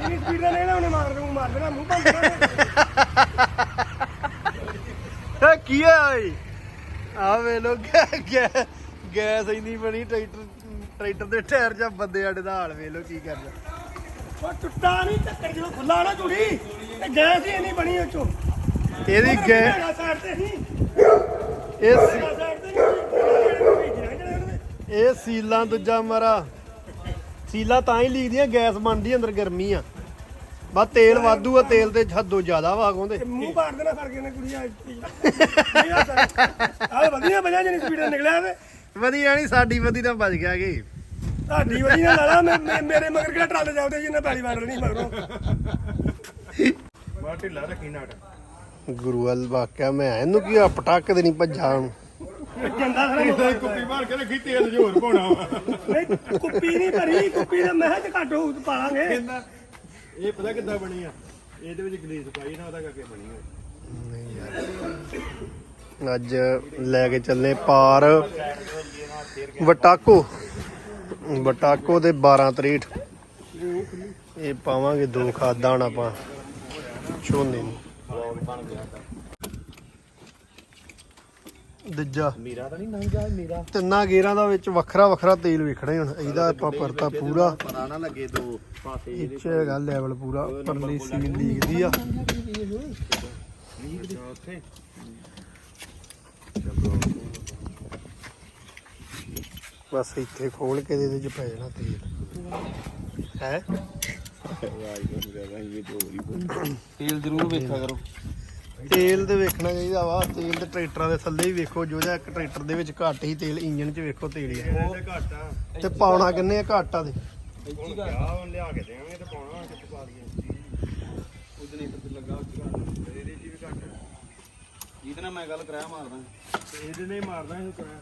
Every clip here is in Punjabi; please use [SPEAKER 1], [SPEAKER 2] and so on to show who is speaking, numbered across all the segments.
[SPEAKER 1] ਇੰਨੀ ਸਪੀਡ ਨਾਲ ਨਹੀਂ ਨਾ ਉਹਨੇ ਮਾਰ ਦੂੰ ਮਾਰ ਦੇਣਾ ਮੂੰਹ ਭੰਨ ਦੇਣਾ
[SPEAKER 2] ਇਹ ਕੀ ਹੈ ਓਏ? ਆ ਵੇ ਲੋ ਗੈਸ ਇੰਨੀ ਬਣੀ ਟਰੈਕਟਰ ਟਰੈਕਟਰ ਦੇ ਟਾਇਰ 'ਚ ਬੰਦੇ ਆੜੇ ਦਾ ਹਾਲ ਵੇ ਲੋ ਕੀ ਕਰਦਾ।
[SPEAKER 1] ਉਹ ਟੁੱਟਾ ਨਹੀਂ ਚੱਕਰ ਜਦੋਂ ਖੁੱਲਾ ਨਾ ਚੁੜੀ ਤੇ ਗੈਸ ਹੀ ਇੰਨੀ ਬਣੀ ਉਹ ਚੋਂ।
[SPEAKER 2] ਇਹਦੀ ਗੈ
[SPEAKER 1] ਸਾਈਡ ਤੇ ਨਹੀਂ
[SPEAKER 2] ਇਹ ਸੀ-
[SPEAKER 1] ਸਾਈਡ ਤੇ ਨਹੀਂ
[SPEAKER 2] ਇਹ ਸੀਲਾਂ ਦੂਜਾ ਮਰਾ। ਸੀਲਾਂ ਤਾਂ ਹੀ ਲੀਕਦੀਆਂ ਗੈਸ ਬਣਦੀ ਅੰਦਰ ਗਰਮੀ ਆ। ਬਾ ਤੇਲ ਵਾਧੂ ਆ ਤੇਲ ਤੇ ਹੱਦੋਂ ਜ਼ਿਆਦਾ ਵਾ ਕਹਿੰਦੇ
[SPEAKER 1] ਤੇ। ਮੂੰਹ ਪਾੜ ਦੇਣਾ ਫੜ ਕੇ ਨੇ ਕੁੜੀ ਆ ਆ ਵਧੀਆ ਬਜਾ ਜਨੀ ਸਪੀਡ ਨਿਕਲਿਆ ਵੇ।
[SPEAKER 2] ਵਧੀਆ ਨਹੀਂ ਸਾਡੀ ਵਧੀ ਤਾਂ ਬਚ ਗਿਆ ਕੀ।
[SPEAKER 1] ਤੁਹਾਡੀ ਵਧੀਆ ਲਾਲਾ ਮੈਂ ਮੇਰੇ ਮਗਰ ਕਿਹੜਾ ਟਰਾਲੇ ਜਾਂਦੇ ਜਿੰਨਾ ਪੈਲੀ ਵਾਰ ਨਹੀਂ ਮਗਰੋਂ।
[SPEAKER 3] ਬਾਹਰ ਢਿੱਲਾ ਰੱਖੀ ਨਾਟ
[SPEAKER 2] ਗੁਰੂਵਲ ਵਾਕਿਆ ਮੈਂ ਇਹਨੂੰ ਕੀ ਆ ਪਟਾਕ ਦੇ ਨਹੀਂ ਭੱਜਾ ਹੁਣ
[SPEAKER 1] ਜੰਦਾ ਖੜਾ
[SPEAKER 3] ਕੁੱਪੀ ਮਾਰ ਕੇ ਰੱਖੀ ਤੇਲ ਜੋਰ ਪਾਉਣਾ ਵਾ।
[SPEAKER 1] ਨਹੀਂ ਕੁੱਪੀ ਨਹੀਂ ਭਰੀ ਕੁੱਪੀ ਦਾ ਮੈਂ ਤੇ ਘੱਟ ਹੋਊ ਪਾਲਾਂਗੇ।
[SPEAKER 3] ਕਹਿੰਦਾ ਇਹ ਪਤਾ ਕਿੱਦਾਂ ਬਣੀ ਆ? ਇਹਦੇ ਵਿੱਚ ਗਲੀਸ ਪਾਈ ਨਾ ਉਹਦਾ ਕਰਕੇ ਬਣੀ ਹੋਈ
[SPEAKER 2] ਅੱਜ ਲੈ ਕੇ ਚੱਲੇ ਪਾਰ ਵਟਾਕੋ। ਵਟਾਕੋ ਦੇ 12 ਤਰੀਟ ਇਹ ਪਾਵਾਂਗੇ ਦੋ ਖਾਦਾਂ ਹੁਣ ਆਪਾਂ। ਝੋਨੇ ਨੂੰ ਦੂਜਾ।
[SPEAKER 3] ਮੀਰਾ ਤਾਂ ਨਹੀਂ ਨੰਗ ਮੀਰਾ।
[SPEAKER 2] ਤਿੰਨਾਂ ਗੇਰਾਂ ਦਾ ਵਿੱਚ ਵੱਖਰਾ ਵੱਖਰਾ ਤੇਲ ਵੇਖਣਾ ਹੁਣ। ਇਹਦਾ ਆਪਾਂ ਪਰਤਾ ਪੂਰਾ।
[SPEAKER 3] ਪਤਾ ਨਾ ਲੱਗੇ ਦੋ ਪਾਸੇ
[SPEAKER 2] ਇੱਥੇ ਹੈਗਾ ਲੈਵਲ ਪੂਰਾ। ਪਰਲੀ ਸੀਲ ਲੀਕਦੀ ਆ।
[SPEAKER 3] ਉੱਥੇ
[SPEAKER 2] ਬਸ ਇੱਥੇ ਖੋਲ ਕੇ ਦੇ ਦੇ ਚ ਪੈ ਜਾਣਾ ਤੇਲ। ਹੈ?
[SPEAKER 3] ਤੇਲ ਜ਼ਰੂਰ ਵੇਖਿਆ ਕਰੋ।
[SPEAKER 2] ਤੇਲ ਤੇ ਵੇਖਣਾ ਚਾਹੀਦਾ ਵਾ ਤੇਲ ਤੇ ਟਰੈਕਟਰਾਂ ਦੇ ਥੱਲੇ ਹੀ ਵੇਖੋ ਜੋ ਜਿਹਾ ਇੱਕ ਟਰੈਕਟਰ ਦੇ ਵਿੱਚ ਘੱਟ ਹੀ ਤੇਲ ਇੰਜਨ 'ਚ ਵੇਖੋ ਤੇਲ ਹੀ ਆ।
[SPEAKER 3] ਤੇ ਘੱਟ ਆ।
[SPEAKER 2] ਤੇ ਪਾਉਣਾ ਕਿੰਨੇ ਆ ਘੱਟ ਆ ਦੇ
[SPEAKER 3] ਹੁਣ ਲਿਆ ਕੇ ਦੇਵਾਂਗੇ ਤੇ ਪਾਉਣਾ ਕਿੱਥੇ ਪਾ ਲਈਏ ਉਹਦੇ ਨਹੀਂ ਤੇ ਲੱਗਾ ਘੱਟ। ਇਹਦੇ ਜੀ ਵੀ ਘੱਟ ਇਹਦੇ ਨਾਲ ਮੈਂ ਗੱਲ ਕਰਾਇਆ ਮਾਰਦਾ। ਇਹਦੇ ਨੇ ਮਾਰਦਾ ਇਹ ਕਰਾਇਆ।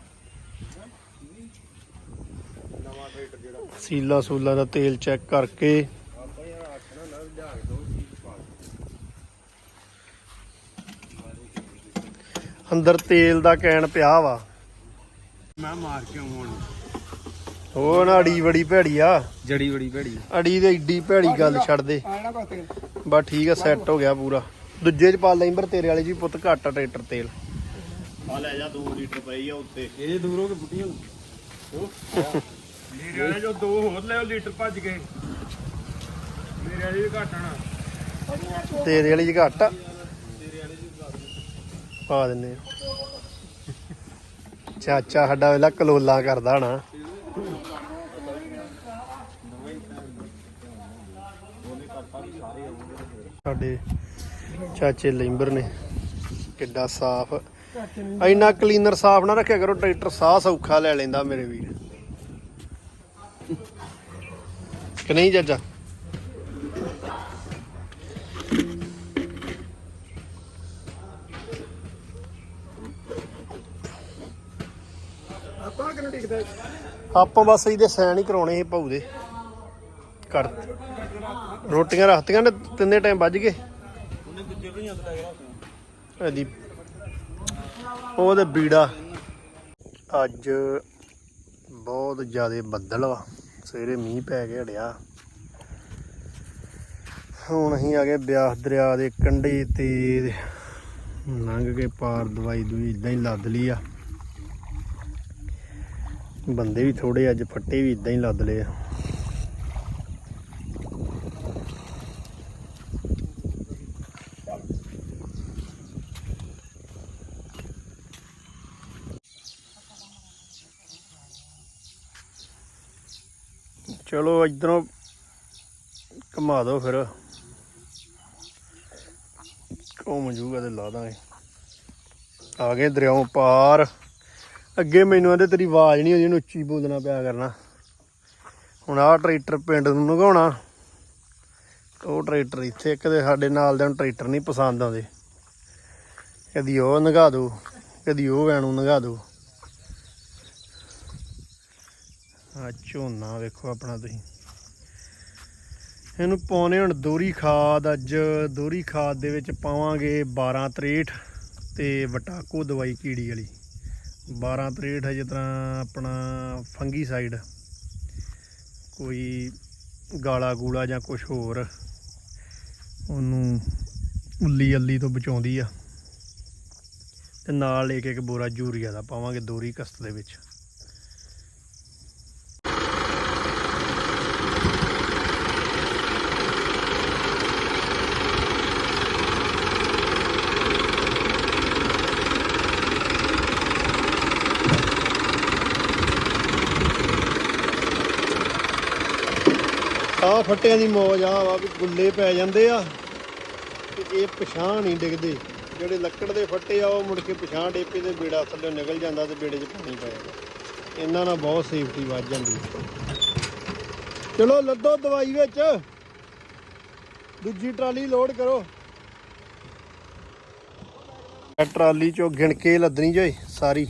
[SPEAKER 3] ਨਵਾਂ ਟਰੈਕਟਰ ਜਿਹੜਾ
[SPEAKER 2] ਸੀਲਾ ਸੂਲਾ ਦਾ ਤੇਲ ਚੈੱਕ ਕਰਕੇ।
[SPEAKER 3] ਆਪਾਂ ਯਾਰ ਆਖਣਾ ਨਾ ਲਿਆ ਕੇ ਦੋ ਚੀਜ਼ ਪਾ
[SPEAKER 2] ਅੰਦਰ ਤੇਲ ਦਾ ਕੈਨ ਪਿਆ ਵਾ।
[SPEAKER 3] ਮੈਂ ਮਾਰ ਕੇ ਹੁਣ।
[SPEAKER 2] ਉਹ ਨਾ ਅੜੀ ਬੜੀ ਭੈੜੀ ਆ।
[SPEAKER 3] ਜੜੀ ਬੜੀ ਭੜੀ।
[SPEAKER 2] ਅੜੀ ਦੇ ਏਡੀ ਭੈੜੀ ਗੱਲ ਛੱਡ ਦੇ। ਬਸ ਠੀਕ ਆ ਸੈੱਟ ਹੋ ਗਿਆ ਪੂਰਾ। ਦੂਜੇ ਚ ਪਾ ਲੈਂਬਰ ਤੇਰੇ ਵਾਲੇ ਜੀ ਪੁੱਤ ਘੱਟ ਆ ਟਰੈਕਟਰ ਤੇਲ।
[SPEAKER 3] ਆ ਲੈ ਜਾ 2 ਲੀਟਰ ਪਈ ਆ ਉੱਤੇ। ਇਹ ਦੂਰ ਹੋ ਕੇ ਬੁੱਟੀਆਂ ਮੇਰੇ ਵਾਲੇ ਜੋ ਦੋ ਹੋਰ ਲੈ ਲੀਟਰ ਭੱਜ ਗਏ। ਮੇਰੇ ਵਾਲੇ ਵੀ ਘੱਟ ਆਣਾ
[SPEAKER 2] ਤੇਰੇ ਵਾਲੀ ਚ ਘੱਟ ਆ। ਪਾ ਦਿੰਨੇ ਆ। ਚਾਚਾ ਸਾਡਾ ਵੇਲਾ ਕਲੋਲਾ ਕਰਦਾ ਹਣਾ। ਸਾਡੇ ਚਾਚੇ ਲੈਂਬਰ ਨੇ, ਕਿੱਡਾ ਸਾਫ਼। ਇੰਨਾ ਕਲੀਨਰ ਸਾਫ਼ ਨਾ ਰੱਖਿਆ ਕਰੋ, ਟਰੈਕਟਰ ਸਾਹ ਸੌਖਾ ਲੈ ਲੈਂਦਾ ਮੇਰੇ ਵੀਰ। ਕਿ ਨਹੀਂ ਚਾਚਾ?
[SPEAKER 1] ਆਪਾਂ ਕਿੰਨੇ ਟਿਕਦਾ
[SPEAKER 2] ਆਪਾਂ ਬਸ ਇਹਦੇ ਸੈਨ ਹੀ ਕਰਾਉਣੇ ਸੀ ਭਾਊ ਦੇ। ਕਰ। ਰੋਟੀਆਂ ਰੱਖਤੀਆਂ ਨੇ, ਤਿੰਨੇ ਟਾਈਮ ਵੱਜ ਗਏ।
[SPEAKER 3] ਉਹਨੇ ਦੂਜੇ ਭਈਆਂ ਤੋਂ ਲੈ
[SPEAKER 2] ਇਹਦੀ ਉਹਦੇ ਬੀੜਾ। ਅੱਜ ਬਹੁਤ ਜ਼ਿਆਦਾ ਬੱਦਲ ਵਾ। ਸਵੇਰੇ ਮੀਂਹ ਪੈ ਕੇ ਹਟਿਆ ਹੁਣ ਅਸੀਂ ਆ ਗਏ ਬਿਆਸ ਦਰਿਆ ਦੇ ਕੰਢੇ ਤੇ। ਲੰਘ ਕੇ ਪਾਰ ਦਵਾਈ ਦੂਈ ਇਦਾਂ ਹੀ ਲੱਦ ਲਈ ਆ। ਬੰਦੇ ਵੀ ਥੋੜੇ ਅੱਜ ਫੱਟੇ ਵੀ ਇਦਾਂ ਹੀ ਲੱਦ ਲਏ ਆ। ਚਲੋ ਇਧਰੋਂ ਘੁਮਾ ਦਿਓ ਫਿਰ। ਘੁੰਮ ਜੂਗਾ ਤੇ ਲਾ ਦਾਂਗੇ। ਆ ਗਏ ਦਰਿਆਓਂ ਪਾਰ। ਅੱਗੇ ਮੈਨੂੰ ਕਹਿੰਦੇ ਤੇਰੀ ਆਵਾਜ਼ ਨਹੀਂ ਆਉਂਦੀ, ਉਹਨੂੰ ਉੱਚੀ ਬੋਲਣਾ ਪਿਆ ਕਰਨਾ। ਹੁਣ ਆਹ ਟਰੈਕਟਰ ਪਿੰਡ ਨੂੰ ਲੰਘਾਉਣਾ ਉਹ ਟਰੈਕਟਰ ਇੱਥੇ, ਇੱਕ ਕਦੇ ਸਾਡੇ ਨਾਲ ਦੇ ਨੂੰ ਟਰੈਕਟਰ ਨਹੀਂ ਪਸੰਦ ਆਉਂਦੇ। ਕਦੀ ਉਹ ਨਗਾ ਦੋ, ਕਦੀ ਉਹ ਵੈਣੂ ਨਗਾ ਦੋ। ਆ ਝੋਨਾ ਵੇਖੋ ਆਪਣਾ ਤੁਸੀਂ। ਇਹਨੂੰ ਪਾਉਣੇ ਹੁਣ ਦੋਰੀ ਖਾਦ ਅੱਜ। ਦੋਰੀ ਖਾਦ ਦੇ ਵਿੱਚ ਪਾਵਾਂਗੇ 12 63 ਤੇ ਵਟਾਕੋ ਦਵਾਈ ਕੀੜੀ ਵਾਲੀ। 12 63 ਹੈ ਜਿਸ ਤਰ੍ਹਾਂ ਆਪਣਾ ਫੰਗੀ ਸਾਈਡ ਕੋਈ ਗਾਲਾ ਗੂਲਾ ਜਾਂ ਕੁਝ ਹੋਰ, ਉਹਨੂੰ ਉੱਲੀ ਅੱਲੀ ਤੋਂ ਬਚਾਉਂਦੀ ਆ। ਤੇ ਨਾਲ ਇੱਕ ਇੱਕ ਬੋਰਾ ਯੂਰੀਆ ਦਾ ਪਾਵਾਂਗੇ ਦੋਰੀ ਕਸਤ ਦੇ ਵਿੱਚ। ਆ ਫੱਟਿਆਂ ਦੀ ਮੌਜ ਆ, ਵਾ ਵੀ ਗੁੱਲੇ ਪੈ ਜਾਂਦੇ ਆ। ਤੇ ਇਹ ਪਛਾਣ ਨਹੀਂ ਡਿੱਗਦੇ। ਜਿਹੜੇ ਲੱਕੜ ਦੇ ਫੱਟੇ ਆ, ਉਹ ਮੁੜ ਕੇ ਪਛਾਣ ਡੇਪੇ ਦੇ ਬੇੜਾ ਥੱਲੇ ਨਿਕਲ ਜਾਂਦਾ ਤੇ ਬੇੜੇ 'ਚ ਪਾਣੀ ਪੈ ਜਾਂਦਾ। ਇਹਨਾਂ ਨਾਲ ਬਹੁਤ ਸੇਫਟੀ ਵੱਧ ਜਾਂਦੀ ਚਲੋ, ਲੱਦੋ ਦਵਾਈ ਵਿੱਚ। ਦੂਜੀ ਟਰਾਲੀ ਲੋਡ ਕਰੋ। ਟਰਾਲੀ ਚੋਂ ਗਿਣ ਕੇ ਲੱਦਣੀ ਜੋਏ ਸਾਰੀ।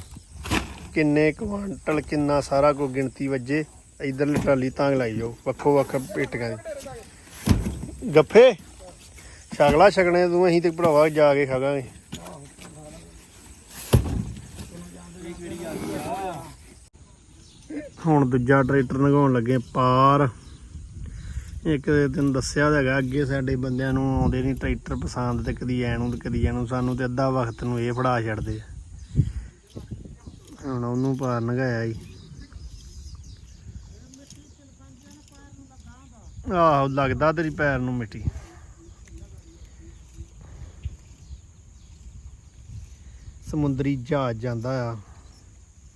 [SPEAKER 2] ਕਿੰਨੇ ਕੁਆਂਟਲ, ਕਿੰਨਾ ਸਾਰਾ ਕੋ ਗਿਣਤੀ ਵੱਜੇ। ਇਧਰਲੀ ਟਰਾਲੀ ਤਾਂ ਲਾਈ ਜਾਓ, ਵੱਖੋ ਵੱਖ ਪੇਟੀਆਂ ਦੀ। ਗੱਫੇ ਛਗਲਾ ਛਕਣੇ ਤੂੰ, ਅਸੀਂ ਤੇ ਭਰਾਵਾ ਜਾ ਕੇ ਖਾਵਾਂਗੇ। ਹੁਣ ਦੂਜਾ ਟਰੈਕਟਰ ਲਗਾਉਣ ਲੱਗੇ ਪਾਰ। ਇੱਕ ਦਿਨ ਦੱਸਿਆ ਤਾਂ ਹੈਗਾ, ਅੱਗੇ ਸਾਡੇ ਬੰਦਿਆਂ ਨੂੰ ਆਉਂਦੇ ਨਹੀਂ ਟਰੈਕਟਰ ਪਸੰਦ, ਤੇ ਕਦੀ ਐ ਨੂੰ ਤੇ ਕਦੀ ਐ ਨੂੰ। ਸਾਨੂੰ ਤੇ ਅੱਧਾ ਵਕਤ ਨੂੰ ਇਹ ਫੜਾ ਛੱਡਦੇ ਹੁਣ ਉਹਨੂੰ ਪਾਰ ਨਗਾਇਆ ਜੀ ਆਹੋ ਲੱਗਦਾ ਤੇਰੀ ਪੈਰ ਨੂੰ ਮਿੱਟੀ। ਸਮੁੰਦਰੀ ਜਹਾਜ਼ ਜਾਂਦਾ ਆ।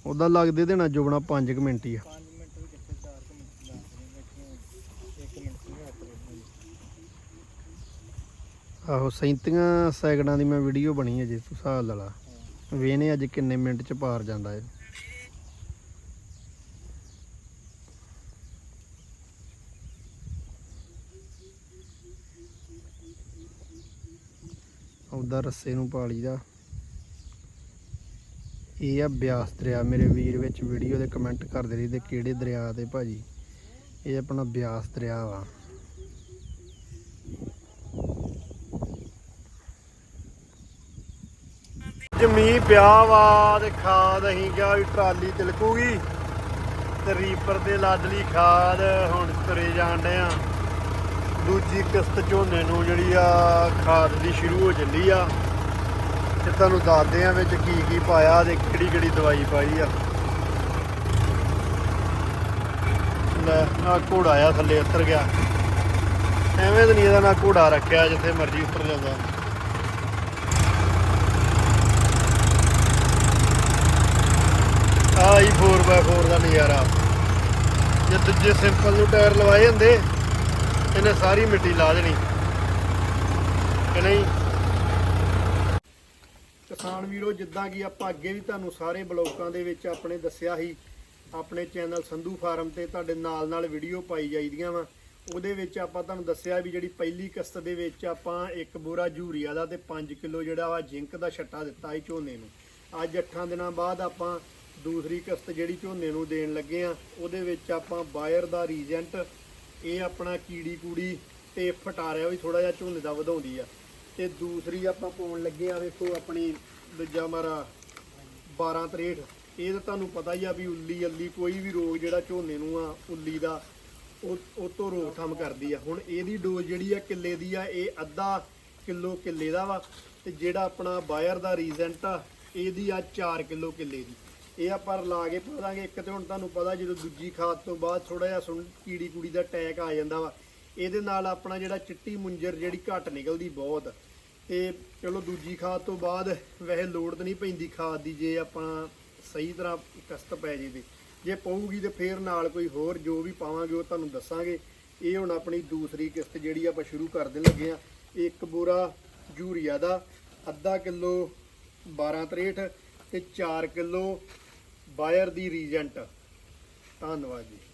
[SPEAKER 2] ਉਹਦਾ ਲੱਗਦੇ ਦੇਣਾ ਜੁਬਣਾ 5 ਮਿੰਟ ਹੀ ਆ। ਆਹੋ 37 ਸੈਕਿੰਡਾਂ ਦੀ ਮੈਂ ਵੀਡੀਓ ਬਣੀ ਹੈ ਜੇ ਤੂੰ ਹਿਸਾਬ ਲਾ ਲਾ। ਵੇਨੇ ਅੱਜ ਕਿੰਨੇ ਮਿੰਟ ਚ ਪਾਰ ਜਾਂਦਾ ਹੈ ਉਹਦਾ ਰੱਸੇ ਨੂੰ ਪਾ ਲਈਦਾ ਇਹ ਆ ਬਿਆਸ ਦਰਿਆ। ਮੇਰੇ ਵੀਰ ਵਿੱਚ ਵੀਡੀਓ ਦੇ ਕਮੈਂਟ ਕਰਦੇ ਰਹੀ ਤੇ ਕਿਹੜੇ ਦਰਿਆ ਤੇ ਭਾਜੀ? ਇਹ ਆਪਣਾ ਬਿਆਸ ਦਰਿਆ ਵਾ। ਜਮੀ ਪਿਆ ਵਾ ਤੇ ਖਾਦ ਅਸੀਂ ਕਿਹਾ ਵੀ ਟਰਾਲੀ ਤਿਲਕੂਗੀ। ਤੇ ਰੀਪਰ ਦੇ ਲਾਦਲੀ ਖਾਦ ਹੁਣ ਤੁਰੇ ਜਾਣ ਡਏ ਆ। ਦੂਜੀ ਕਿਸ਼ਤ ਝੋਨੇ ਨੂੰ ਜਿਹੜੀ ਆ ਖਾਦ ਦੀ ਸ਼ੁਰੂ ਹੋ ਚੱਲੀ ਆ। ਤੇ ਤੁਹਾਨੂੰ ਦੱਸਦੇ ਆ ਵਿੱਚ ਕੀ ਕੀ ਪਾਇਆ ਤੇ ਕਿਹੜੀ ਕਿਹੜੀ ਦਵਾਈ ਪਾਈ ਆ। ਲੈ, ਆ ਘੋੜਾ ਆ ਥੱਲੇ ਉਤਰ ਗਿਆ। ਐਵੇਂ ਤਾਂ ਨਹੀਂ ਇਹਦਾ ਨਾ ਘੋੜਾ ਰੱਖਿਆ ਜਿੱਥੇ ਮਰਜ਼ੀ ਉਤਰ ਜਾਂਦਾ। ਆ ਹੀ 4x4 ਦਾ ਨਜ਼ਾਰਾ। ਜੇ ਦੂਜੇ ਸਿੰਪਲ ਨੂੰ ਟਾਇਰ ਲਵਾਏ ਹੁੰਦੇ ਇਹਨੇ ਸਾਰੀ ਮਿੱਟੀ ਲਾ ਦੇਣੀ। ਕਿ ਨਹੀਂ? ਕਿਸਾਨ ਵੀਰੋ, ਜਿੱਦਾਂ ਕਿ ਆਪਾਂ ਅੱਗੇ ਵੀ ਤੁਹਾਨੂੰ ਸਾਰੇ ਬਲੌਕਾਂ ਦੇ ਵਿੱਚ ਆਪਣੇ ਦੱਸਿਆ ਸੀ, ਆਪਣੇ ਚੈਨਲ ਸੰਧੂ ਫਾਰਮ ਤੇ ਤੁਹਾਡੇ ਨਾਲ ਨਾਲ ਵੀਡੀਓ ਪਾਈ ਜਾਈਦੀਆਂ ਵਾ। ਉਹਦੇ ਵਿੱਚ ਆਪਾਂ ਤੁਹਾਨੂੰ ਦੱਸਿਆ ਵੀ ਜਿਹੜੀ ਪਹਿਲੀ ਕਿਸ਼ਤ ਦੇ ਵਿੱਚ ਆਪਾਂ ਇੱਕ ਬੋਰਾ ਯੂਰੀਆ ਦਾ ਤੇ 5 ਕਿਲੋ ਜਿਹੜਾ ਵਾ ਜ਼ਿੰਕ ਦਾ ਛੱਟਾ ਦਿੱਤਾ ਸੀ ਝੋਨੇ ਨੂੰ। ਅੱਜ 8 ਦਿਨਾਂ ਬਾਅਦ ਆਪਾਂ ਦੂਸਰੀ ਕਿਸ਼ਤ ਜਿਹੜੀ ਝੋਨੇ ਨੂੰ ਦੇਣ ਲੱਗੇ ਆ, ਉਹਦੇ ਵਿੱਚ ਆਪਾਂ ਬਾਇਰ ਦਾ ਰੀਜੈਂਟ ਇਹ ਆਪਣਾ ਕੀੜੀ ਕੂੜੀ ਤੇ ਫਟਾਰਿਆ ਵੀ ਥੋੜਾ ਜਿਹਾ ਝੋਨੇ ਦਾ ਵਧਾਉਂਦੀ ਆ। ਤੇ ਦੂਸਰੀ ਆਪਾਂ ਪਾਉਣ ਲੱਗੇ ਆ ਵੇਖੋ ਆਪਣੀ ਦੂਜਾ ਮਾਰਾ 12 63 ਇਹ ਤਾਂ ਤੁਹਾਨੂੰ ਪਤਾ ਹੀ ਆ ਵੀ ਉੱਲੀ ਅੱਲੀ ਕੋਈ ਵੀ ਰੋਗ ਜਿਹੜਾ ਝੋਨੇ ਨੂੰ ਆ, ਉੱਲੀ ਦਾ, ਉਹ ਉਹ ਤੋਂ ਰੋਕਥਾਮ ਕਰਦੀ ਆ। ਹੁਣ ਇਹਦੀ ਡੋਜ਼ ਜਿਹੜੀ ਆ ਕਿੱਲੇ ਦੀ ਆ, ਇਹ ਅੱਧਾ ਕਿਲੋ ਕਿੱਲੇ ਦਾ ਵਾ। ਤੇ ਜਿਹੜਾ ਆਪਣਾ ਬਾਇਰ ਦਾ ਰੀਜੈਂਟ ਆ, ਇਹਦੀ ਆ 4 ਕਿਲੋ ਕਿੱਲੇ ਦੀ। ਇਹ ਆਪਾਂ ਲਾ ਕੇ ਪਾ ਦਾਂਗੇ ਇੱਕ ਤੇ ਹੁਣ ਤੁਹਾਨੂੰ ਪਤਾ ਜਦੋਂ ਦੂਜੀ ਖਾਦ ਤੋਂ ਬਾਅਦ ਥੋੜਾ ਜਿਹਾ ਸੁਣ ਕੀੜੀ ਕੂੜੀ ਦਾ ਅਟੈਕ ਆ ਜਾਂਦਾ ਵਾ, ਇਹਦੇ ਨਾਲ ਆਪਣਾ ਜਿਹੜਾ ਚਿੱਟੀ ਮੁੰਜਰ ਜਿਹੜੀ ਘੱਟ ਨਿਕਲਦੀ ਬਹੁਤ। ਤੇ ਚਲੋ ਦੂਜੀ ਖਾਦ ਤੋਂ ਬਾਅਦ ਵੈਸੇ ਲੋੜ ਤਾਂ ਨਹੀਂ ਪੈਂਦੀ ਖਾਦ ਦੀ, ਜੇ ਆਪਾਂ ਸਹੀ ਤਰ੍ਹਾਂ ਕਸਤ ਪੈ ਜੇ ਤੇ। ਜੇ ਪਊਗੀ ਤੇ ਫੇਰ ਨਾਲ ਕੋਈ ਹੋਰ ਜੋ ਵੀ ਪਾਵਾਂਗੇ ਉਹ ਤੁਹਾਨੂੰ ਦੱਸਾਂਗੇ। ਇਹ ਹੁਣ ਆਪਣੀ ਦੂਸਰੀ ਕਿਸ਼ਤ ਜਿਹੜੀ ਆਪਾਂ ਸ਼ੁਰੂ ਕਰ ਦੇਣ ਲੱਗੇ ਆ ਇੱਕ ਬੋਰਾ ਯੂਰੀਆ ਦਾ, ਅੱਧਾ ਕਿਲੋ 12 63 ਤੇ 4 ਕਿਲੋ ਬਾਇਰ ਦੀ ਰੀਜੈਂਟ। ਧੰਨਵਾਦ ਜੀ।